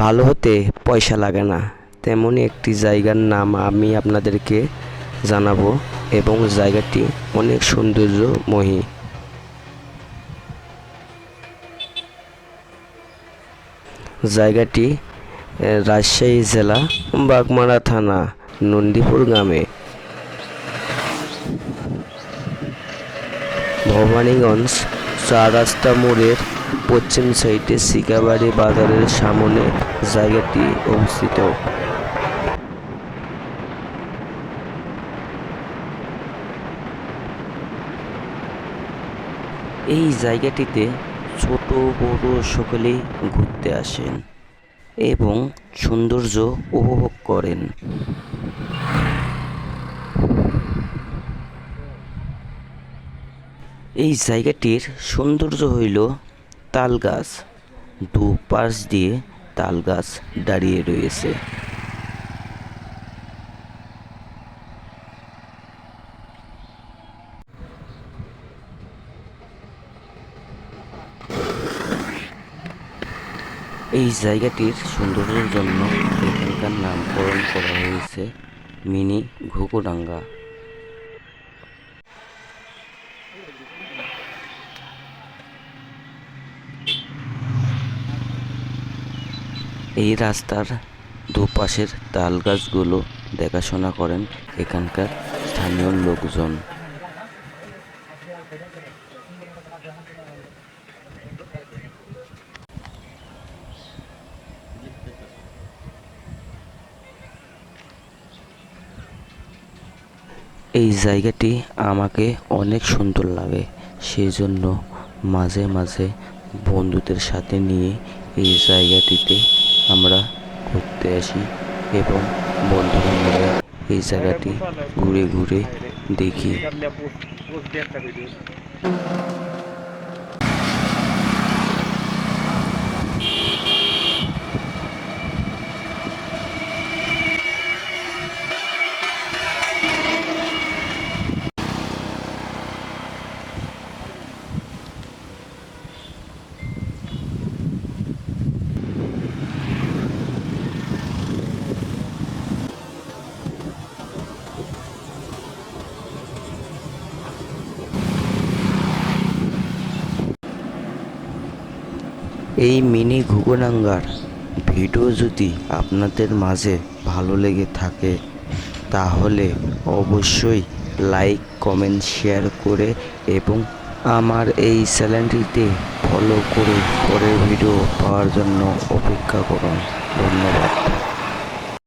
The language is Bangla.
ভালো হতে পয়সা লাগে না। তেমনই একটি জায়গার নাম আমি আপনাদেরকে জানাব এবং জায়গাটি অনেক সৌন্দর্যময়ী। জায়গাটি রাজশাহী জেলা, বাগমারা থানা, নন্দীপুর গ্রামে। ভবানীগঞ্জ চার রাস্তা মোড়ের পশ্চিম সাইডে শিকাবাড়ি বাজারের সামনে জায়গাটি অবস্থিত। এই জায়গাটিতে ছোট বড় সকলেই ঘুরতে আসেন এবং সৌন্দর্য উপভোগ করেন। এই জায়গাটির সৌন্দর্য হইল তাল গাছ দু পাশ দিয়ে তাল গাছ দাঁড়িয়ে রয়েছে। এই জায়গাটির সৌন্দর্যের জন্য এখানকার নামকরণ করা হয়েছে মিনি ঘুঘুডাঙ্গা। এই রাস্তার দুপাশের তাল গাছগুলো দেখাশোনা করেন এখানকার স্থানীয় লোকজন। এই জায়গাটি আমাকে অনেক সুন্দর লাগে সেই জন্য মাঝে মাঝে বন্ধুদের সাথে নিয়ে এই জায়গাটিতে আমরা ঘুরতে আসি এবং মিলে এই জায়গাটি ঘুরে ঘুরে দেখি। এই মিনি ঘুগনাঙ্গার ভিডিও যদি আপনাদের মাঝে ভালো লেগে থাকে, তাহলে অবশ্যই লাইক, কমেন্ট, শেয়ার করে এবং আমার এই চ্যানেলটিতে ফলো করে পরের ভিডিও পাওয়ার জন্য অপেক্ষা করুন। ধন্যবাদ।